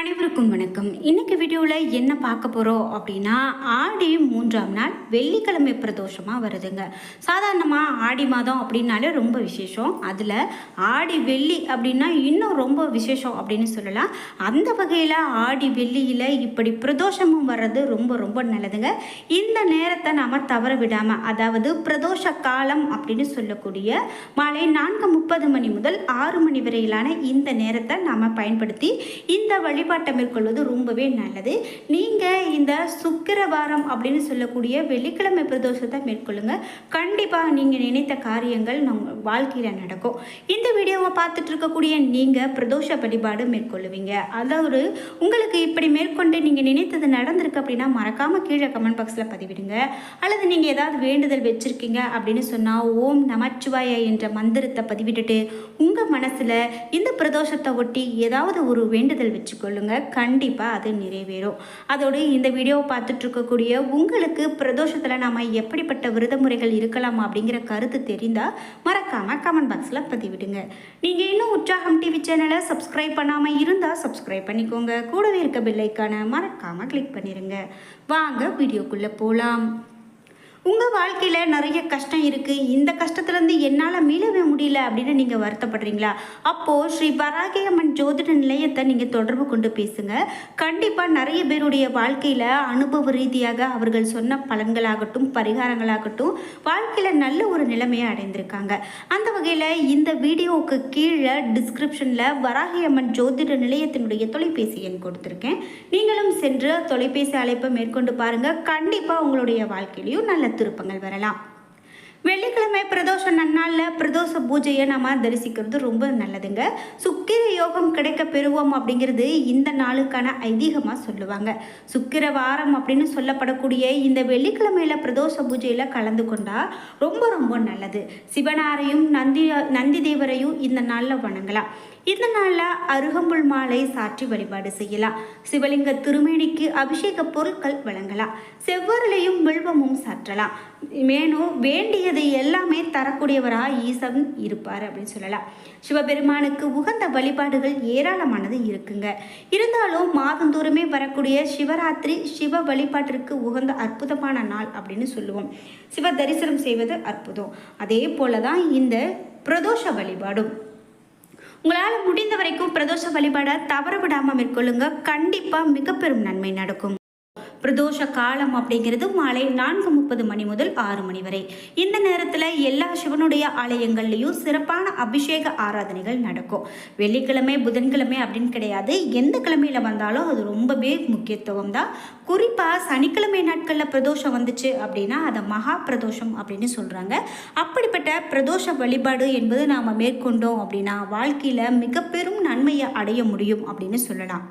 அனைவருக்கும் வணக்கம். இன்னைக்கு வீடியோவில் என்ன பார்க்க போகிறோம் அப்படின்னா ஆடி மூன்றாம் நாள் வெள்ளிக்கிழமை பிரதோஷமாக வருதுங்க. சாதாரணமாக ஆடி மாதம் அப்படின்னாலே ரொம்ப விசேஷம். அதில் ஆடி வெள்ளி அப்படின்னா இன்னும் ரொம்ப விசேஷம் அப்படின்னு சொல்லலாம். அந்த வகையில் ஆடி வெள்ளியில் இப்படி பிரதோஷமும் வர்றது ரொம்ப ரொம்ப நல்லதுங்க. இந்த நேரத்தை நாம் தவற விடாமல் அதாவது பிரதோஷ காலம் அப்படின்னு சொல்லக்கூடிய மாலை நான்கு முப்பது மணி முதல் ஆறு மணி வரையிலான இந்த நேரத்தை நாம் பயன்படுத்தி இந்த வழி வழிபாட்டை மேற்கொள்வது ரொம்பவே நல்லது. நீங்கள் இந்த சுக்கிரவாரம் அப்படின்னு சொல்லக்கூடிய வெள்ளிக்கிழமை பிரதோஷத்தை மேற்கொள்ளுங்க. கண்டிப்பாக நீங்கள் நினைத்த காரியங்கள் நம்ம வாழ்க்கையில் நடக்கும். இந்த வீடியோவை பார்த்துட்டு இருக்கக்கூடிய நீங்கள் பிரதோஷ வழிபாடு மேற்கொள்ளுவீங்க. அதாவது உங்களுக்கு இப்படி மேற்கொண்டு நீங்கள் நினைத்தது நடந்திருக்கு அப்படின்னா மறக்காமல் கீழே கமெண்ட் பாக்ஸில் பதிவிடுங்க. அல்லது நீங்கள் ஏதாவது வேண்டுதல் வச்சுருக்கீங்க அப்படின்னு சொன்னால் ஓம் நமச்சிவாய என்ற மந்திரத்தை பதிவிட்டுட்டு உங்கள் மனசில் இந்த பிரதோஷத்தை ஒட்டி ஏதாவது ஒரு வேண்டுதல் வச்சுக்கொள்ளுங்க கண்டிப்பாக அது நிறைவேறும். அதோடு இந்த வீடியோவை பார்த்துட்டு இருக்கக்கூடிய உங்களுக்கு பிரதோஷத்தில் நாம் எப்படிப்பட்ட விரத முறைகள் இருக்கலாம் அப்படிங்கிற கருத்து தெரிந்தால் மறக்காமல் கமெண்ட் பாக்ஸில் பதிவிடுங்க. நீங்கள் இன்னும் உற்சாகம் டிவி சேனலை சப்ஸ்கிரைப் பண்ணாமல் இருந்தால் சப்ஸ்கிரைப் பண்ணிக்கோங்க. கூடவே இருக்க பெல்லைக்கான மறக்காமல் கிளிக் பண்ணிடுங்க வாங்க வீடியோக்குள்ளே போகலாம் உங்கள் வாழ்க்கையில் நிறைய கஷ்டம் இருக்குது இந்த கஷ்டத்துலேருந்து என்னால் மீளவே முடியல அப்படின்னு நீங்கள் வருத்தப்படுறீங்களா? அப்போது ஸ்ரீ வராகி அம்மன் ஜோதிட நிலையத்தை நீங்கள் தொடர்பு கொண்டு பேசுங்க. கண்டிப்பாக நிறைய பேருடைய வாழ்க்கையில் அனுபவ ரீதியாக அவர்கள் சொன்ன பலன்களாகட்டும் பரிகாரங்களாகட்டும் வாழ்க்கையில் நல்ல ஒரு நிலைமையை அடைந்திருக்காங்க. அந்த வகையில் இந்த வீடியோவுக்கு கீழே டிஸ்கிரிப்ஷனில் வராகி அம்மன் ஜோதிட நிலையத்தினுடைய தொலைபேசி எண் கொடுத்துருக்கேன். நீங்களும் சென்று தொலைபேசி அழைப்பை மேற்கொண்டு பாருங்கள் கண்டிப்பாக உங்களுடைய வாழ்க்கையிலையும் நல்ல திருப்பங்கள் வரலாம். வெள்ளிக்கிழமை பிரதோஷ நன்னாளில் பிரதோஷ பூஜையை நம்ம தரிசிக்கிறது ரொம்ப நல்லதுங்க. சுக்கிர யோகம் கிடைக்க பெறுவோம் அப்படிங்கிறது இந்த நாளுக்கான ஐதீகமாக சொல்லுவாங்க. சுக்கிர வாரம் அப்படின்னு சொல்லப்படக்கூடிய இந்த வெள்ளிக்கிழமையில் பிரதோஷ பூஜையில் கலந்து கொண்டால் ரொம்ப ரொம்ப நல்லது. சிவனாரையும் நந்தி நந்தி தேவரையும் இந்த நாளில் வணங்கலாம். இந்த நாளில் அருகம்புல் மாலை சாற்றி வழிபாடு செய்யலாம். சிவலிங்க திருமேனிக்கு அபிஷேக பொருட்கள் வழங்கலாம். செவ்வரலையும் வில்வமும் சாற்றலாம். மேலும் வேண்டியதை எல்லாமே தரக்கூடியவராக ஈசன் இருப்பார் அப்படின்னு சொல்லலாம். சிவபெருமானுக்கு உகந்த வழிபாடுகள் ஏராளமானது இருக்குங்க. இருந்தாலும் மாதந்தோறுமே வரக்கூடிய சிவராத்திரி சிவ வழிபாட்டிற்கு உகந்த அற்புதமான நாள் அப்படின்னு சொல்லுவோம். சிவ தரிசனம் செய்வது அற்புதம். அதே போல தான் இந்த பிரதோஷ வழிபாடும். உங்களால் முடிந்த வரைக்கும் பிரதோஷ வழிபாடை தவற விடாமல் மேற்கொள்ளுங்க. கண்டிப்பாக மிக பெரும் நன்மை நடக்கும். பிரதோஷ காலம் அப்படிங்கிறது மாலை நான்கு முப்பது மணி முதல் ஆறு மணி வரை. இந்த நேரத்தில் எல்லா சிவனுடைய ஆலயங்கள்லேயும் சிறப்பான அபிஷேக ஆராதனைகள் நடக்கும். வெள்ளிக்கிழமை புதன்கிழமை அப்படின்னு கிடையாது. எந்த கிழமையில் வந்தாலும் அது ரொம்பவே முக்கியத்துவம் தான். குறிப்பாக சனிக்கிழமை நாட்களில் பிரதோஷம் வந்துச்சு அப்படின்னா அதை மகா பிரதோஷம் அப்படின்னு சொல்கிறாங்க அப்படிப்பட்ட பிரதோஷ வழிபாடு என்பது நாம் மேற்கொண்டோம் அப்படின்னா வாழ்க்கையில் மிக பெரும் நன்மையை அடைய முடியும் அப்படின்னு சொல்லலாம்.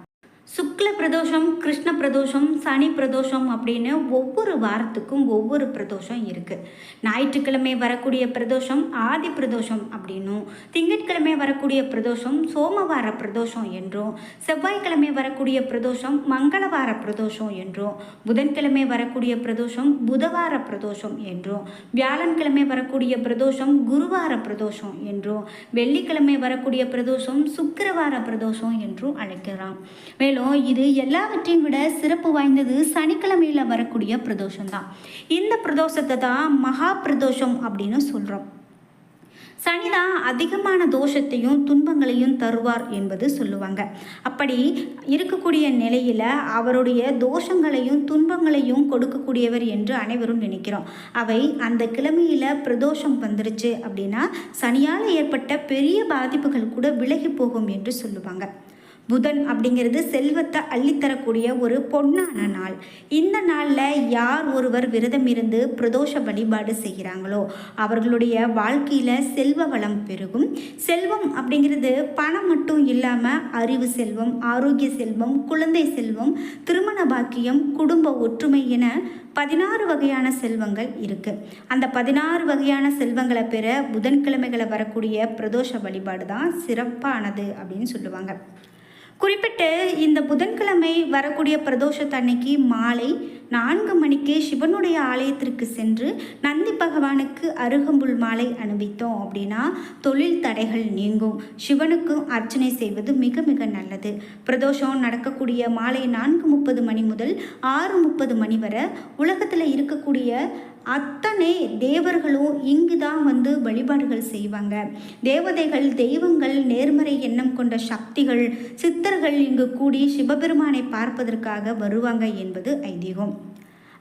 சுக்ல பிரதோஷம் கிருஷ்ண பிரதோஷம் சனி பிரதோஷம் அப்படின்னு ஒவ்வொரு வாரத்துக்கும் ஒவ்வொரு பிரதோஷம் இருக்குது ஞாயிற்றுக்கிழமை வரக்கூடிய பிரதோஷம் ஆதி பிரதோஷம் அப்படின்னும் திங்கட்கிழமை வரக்கூடிய பிரதோஷம் சோமவார பிரதோஷம் என்றும் செவ்வாய்க்கிழமை வரக்கூடிய பிரதோஷம் மங்களவார பிரதோஷம் என்றும் புதன்கிழமை வரக்கூடிய பிரதோஷம் புதவார பிரதோஷம் என்றும் வியாழன்கிழமை வரக்கூடிய பிரதோஷம் குருவார பிரதோஷம் என்றும் வெள்ளிக்கிழமை வரக்கூடிய பிரதோஷம் சுக்கிரவார பிரதோஷம் என்றும் அழைக்கிறான் மேலும் இது எல்லாவற்றையும் விட சிறப்பு வாய்ந்தது சனிக்கிழமையில் வரக்கூடிய பிரதோஷம் தான் இந்த பிரதோஷத்தை தான் மகா பிரதோஷம் அப்படின்னு சொல்கிறோம் சனிதான் அதிகமான தோஷத்தையும் துன்பங்களையும் தருவார் என்பது சொல்லுவாங்க. அப்படி இருக்கக்கூடிய நிலையில் அவருடைய தோஷங்களையும் துன்பங்களையும் கொடுக்கக்கூடியவர் என்று அனைவரும் நினைக்கிறோம். அவை அந்த கிழமையில் பிரதோஷம் வந்துருச்சு அப்படின்னா சனியால் ஏற்பட்ட பெரிய பாதிப்புகள் கூட விலகி போகும் என்று சொல்லுவாங்க. புதன் அப்படிங்கிறது செல்வத்தை அள்ளித்தரக்கூடிய ஒரு பொன்னான நாள். இந்த நாளில் யார் ஒருவர் விரதம் இருந்து பிரதோஷ வழிபாடு செய்கிறாங்களோ அவர்களுடைய வாழ்க்கையில் செல்வ வளம் பெருகும். செல்வம் அப்படிங்கிறது பணம் மட்டும் இல்லாமல் அறிவு செல்வம் ஆரோக்கிய செல்வம் குழந்தை செல்வம் திருமண பாக்கியம் குடும்ப ஒற்றுமை என பதினாறு வகையான செல்வங்கள் இருக்குது அந்த பதினாறு வகையான செல்வங்களை பெற புதன்கிழமைகளை வரக்கூடிய பிரதோஷ வழிபாடு தான் சிறப்பானது அப்படின்னு சொல்லுவாங்க. குறிப்பிட்டு இந்த புதன்கிழமை வரக்கூடிய பிரதோஷத்தன்னைக்கு மாலை நான்கு மணிக்கு சிவனுடைய ஆலயத்திற்கு சென்று நந்தி பகவானுக்கு அருகம்புல் மாலை அணிவித்தோம் அப்படின்னா தொழில் தடைகள் நீங்கும். சிவனுக்கும் அர்ச்சனை செய்வது மிக மிக நல்லது. பிரதோஷம் நடக்கக்கூடிய மாலை நான்கு முப்பது மணி முதல் ஆறு முப்பது மணி வரை உலகத்தில் இருக்கக்கூடிய அத்தனை தேவர்களும் இங்கு தான் வந்து வழிபாடுகள் செய்வாங்க. தேவதைகள் தெய்வங்கள் நேர்மறை எண்ணம் கொண்ட சக்திகள் சித்தர்கள் இங்கு கூடி சிவபெருமானை பார்ப்பதற்காக வருவாங்க என்பது ஐதீகம்.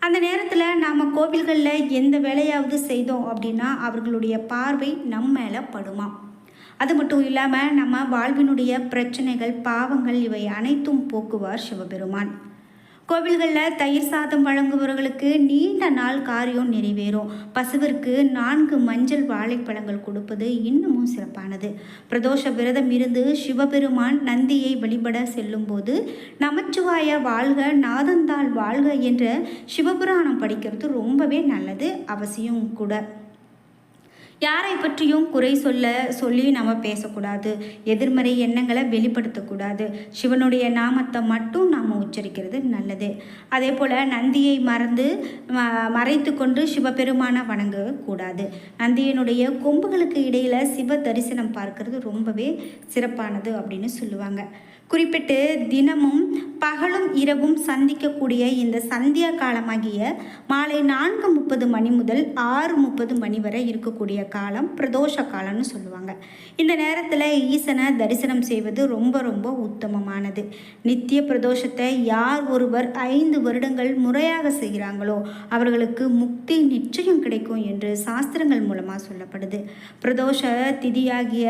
அந்த நேரத்தில் நாம் கோவில்களில் எந்த வேலையாவது செய்தோம் அப்படின்னா அவர்களுடைய பார்வை நம் மேலே படுமா? அது மட்டும் இல்லாமல் நம்ம வாழ்வினுடைய பிரச்சனைகள் பாவங்கள் இவை அனைத்தும் போக்குவார் சிவபெருமான். கோவில்களில் தயிர் சாதம் வழங்குபவர்களுக்கு நீண்ட நாள் காரியம் நிறைவேறும். பசுவிற்கு நான்கு மஞ்சள் வாழைப்பழங்கள் கொடுப்பது இன்னமும் சிறப்பானது. பிரதோஷ விரதம் இருந்து சிவபெருமான் நந்தியை வழிபட செல்லும்போது நமச்சிவாய வாழ்க நாதந்தாள் வாழ்க என்ற சிவபுராணம் படிக்கிறது ரொம்பவே நல்லது. அவசியம் கூட. யாரை பற்றியும் குறை சொல்ல சொல்லி நம்ம பேசக்கூடாது. எதிர்மறை எண்ணங்களை வெளிப்படுத்தக்கூடாது. சிவனுடைய நாமத்தை மட்டும் நாம் உச்சரிக்கிறது நல்லது. அதே போல் நந்தியை மறந்து மறைத்து கொண்டு சிவபெருமானை வணங்கக்கூடாது நந்தியினுடைய கொம்புகளுக்கு இடையில் சிவ தரிசனம் பார்க்கறது ரொம்பவே சிறப்பானது அப்படின்னு சொல்லுவாங்க. குறிப்பிட்டு தினமும் பகலும் இரவும் சந்திக்கக்கூடிய இந்த சந்தியா காலமாகிய மாலை நான்கு முப்பது மணி முதல் ஆறு முப்பது மணி வரை இருக்கக்கூடிய காலம் பிரதோஷ காலம்னு சொல்லுவாங்க. இந்த நேரத்தில் ஈசனை தரிசனம் செய்வது ரொம்ப ரொம்ப உத்தமமானது. நித்திய பிரதோஷத்தை யார் ஒருவர் ஐந்து வருடங்கள் முறையாக செய்கிறாங்களோ அவர்களுக்கு முக்தி நிச்சயம் கிடைக்கும் என்று சாஸ்திரங்கள் மூலமாக சொல்லப்படுது. பிரதோஷ திதியாகிய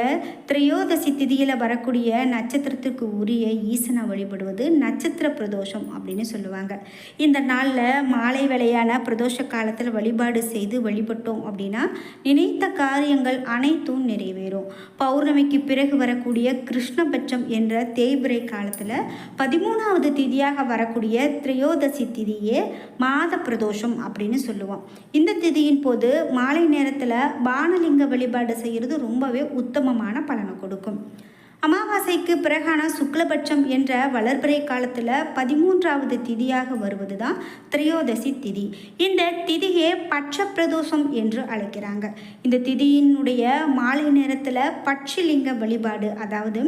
திரையோதசி திதியில் வரக்கூடிய நட்சத்திரத்திற்கு உரிய ஈசனை வழிபடுவது நட்சத்திர பிரதோஷம் அப்படின்னு சொல்லுவாங்க. இந்த நாளில் மாலை வேளையான பிரதோஷ காலத்தில் வழிபாடு செய்து வழிபட்டோம் அப்படின்னா நினைத்த காரியங்கள் அனைத்தும் நிறைவேறும். பௌர்ணமிக்கு பிறகு வரக்கூடிய கிருஷ்ணபட்சம் என்ற தேய்பிரை காலத்தில் பதிமூணாவது திதியாக வரக்கூடிய திரையோதசி திதியே மாத பிரதோஷம் அப்படின்னு சொல்லுவோம். இந்த திதியின் போது மாலை நேரத்தில் பானலிங்க வழிபாடு செய்கிறது ரொம்பவே உத்தமமான பலனை கொடுக்கும். அமாவாசைக்கு பிறகான சுக்லபட்சம் என்ற வளர்பிறை காலத்தில் பதிமூன்றாவது திதியாக வருவது தான் திரையோதசி திதி. இந்த திதியே பட்ச பிரதோஷம் என்று அழைக்கிறாங்க. இந்த திதியினுடைய மாலை நேரத்தில் பட்சிலிங்க வழிபாடு அதாவது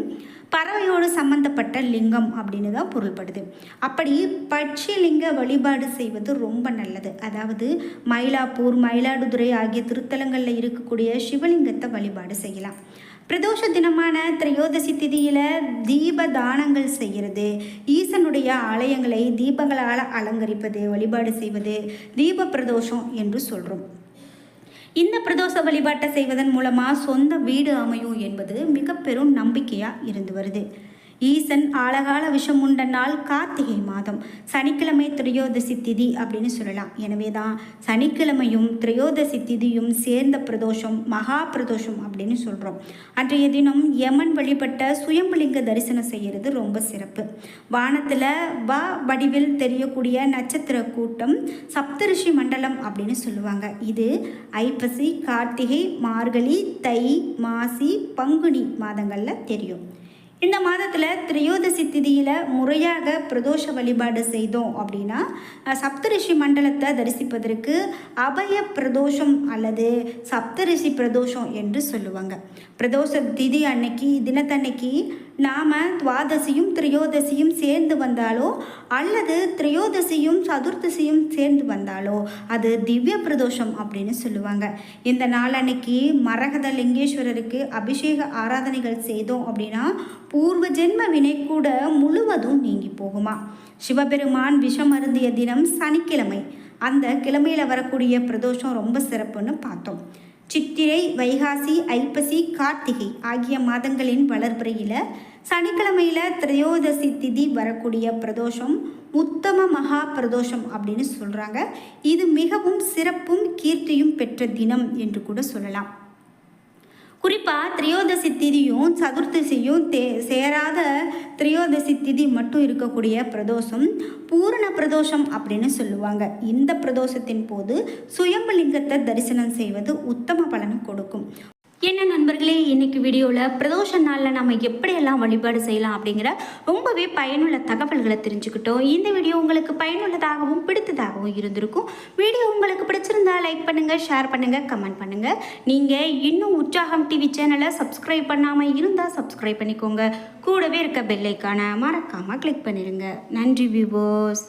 பறவையோடு சம்பந்தப்பட்ட லிங்கம் அப்படின்னு தான் பொருள்படுது. அப்படி பட்சிலிங்க வழிபாடு செய்வது ரொம்ப நல்லது. அதாவது மயிலாப்பூர் மயிலாடுதுறை ஆகிய திருத்தலங்களில் இருக்கக்கூடிய சிவலிங்கத்தை வழிபாடு செய்யலாம். பிரதோஷ தினமான திரையோதசி திதியில் தீப தானங்கள் செய்கிறது. ஈசனுடைய ஆலயங்களை தீபங்களால் அலங்கரிப்பது வழிபாடு செய்வது தீப பிரதோஷம் என்று சொல்கிறோம் இந்த பிரதோஷ வழிபாட்டை செய்வதன் மூலமாக சொந்த வீடு அமையும் என்பது மிக பெரும் நம்பிக்கையாக இருந்து வருது. ஈசன் ஆழகால விஷம் உண்ட நாள் கார்த்திகை மாதம். சனிக்கிழமை திரையோதசி திதி அப்படின்னு சொல்லலாம். எனவே தான் சனிக்கிழமையும் திரையோதசி திதியும் சேர்ந்த பிரதோஷம் மகா பிரதோஷம் அப்படின்னு சொல்கிறோம் அன்றைய தினம் யமன் வழிபட்ட சுயம்புலிங்க தரிசனம் செய்கிறது ரொம்ப சிறப்பு. வானத்தில் வ வடிவில் தெரியக்கூடிய நட்சத்திர கூட்டம் சப்தரிஷி மண்டலம் அப்படின்னு சொல்லுவாங்க. இது ஐப்பசி கார்த்திகை மார்கழி தை மாசி பங்குனி மாதங்களில் தெரியும். இந்த மாதத்தில் திரையோதசி திதியில் முறையாக பிரதோஷ வழிபாடு செய்தோம் அப்படின்னா சப்தரிஷி மண்டலத்தை தரிசிப்பதற்கு அபய பிரதோஷம் அல்லது சப்தரிஷி பிரதோஷம் என்று சொல்லுவாங்க. பிரதோஷ திதி அன்னைக்கு தினத்தன்னைக்கு நாம் துவாதசியும் திரையோதசியும் சேர்ந்து வந்தாலோ அல்லது திரையோதசியும் சதுர்தசியும் சேர்ந்து வந்தாலோ அது திவ்ய பிரதோஷம் அப்படின்னு சொல்லுவாங்க. இந்த நாள் அன்னைக்கு மரகத லிங்கேஸ்வரருக்கு அபிஷேக ஆராதனைகள் செய்தோம் அப்படின்னா பூர்வ ஜென்ம வினை கூட முழுவதும் நீங்கி போகுமா? சிவபெருமான் விஷம் அருந்திய தினம் சனிக்கிழமை. அந்த கிழமையில் வரக்கூடிய பிரதோஷம் ரொம்ப சிறப்புன்னு பார்த்தோம். சித்திரை வைகாசி ஐப்பசி கார்த்திகை ஆகிய மாதங்களின் வளர்பிறையில் சனிக்கிழமையில் திரையோதசி திதி வரக்கூடிய பிரதோஷம் உத்தம மகா பிரதோஷம் அப்படின்னு சொல்கிறாங்க இது மிகவும் சிறப்பும் கீர்த்தியும் பெற்ற தினம் என்று கூட சொல்லலாம். குறிப்பாக திரையோதசி திதியும் சதுர்த்தசியும் தே சேராத திரையோதசி திதி மட்டும் இருக்கக்கூடிய பிரதோஷம் பூரண பிரதோஷம் அப்படின்னு சொல்லுவாங்க. இந்த பிரதோஷத்தின் போது சுயம்பலிங்கத்தை தரிசனம் செய்வது உத்தம பலனை கொடுக்கும். என்ன நண்பர்களே இன்றைக்கி வீடியோவில் பிரதோஷ நாளில் நம்ம எப்படியெல்லாம் வழிபாடு செய்யலாம் அப்படிங்கிற ரொம்பவே பயனுள்ள தகவல்களை தெரிஞ்சுக்கிட்டோம். இந்த வீடியோ உங்களுக்கு பயனுள்ளதாகவும் பிடித்ததாகவும் இருந்திருக்கும். வீடியோ உங்களுக்கு பிடிச்சிருந்தா லைக் பண்ணுங்கள் ஷேர் பண்ணுங்கள் கமெண்ட் பண்ணுங்கள் நீங்கள் இன்னும் உற்சாகம் டிவி சேனலை சப்ஸ்கிரைப் பண்ணாமல் இருந்தால் சப்ஸ்கிரைப் பண்ணிக்கோங்க. கூடவே இருக்க பெல்லைக்கான மறக்காமல் கிளிக் பண்ணிடுங்க நன்றி வியூவர்ஸ்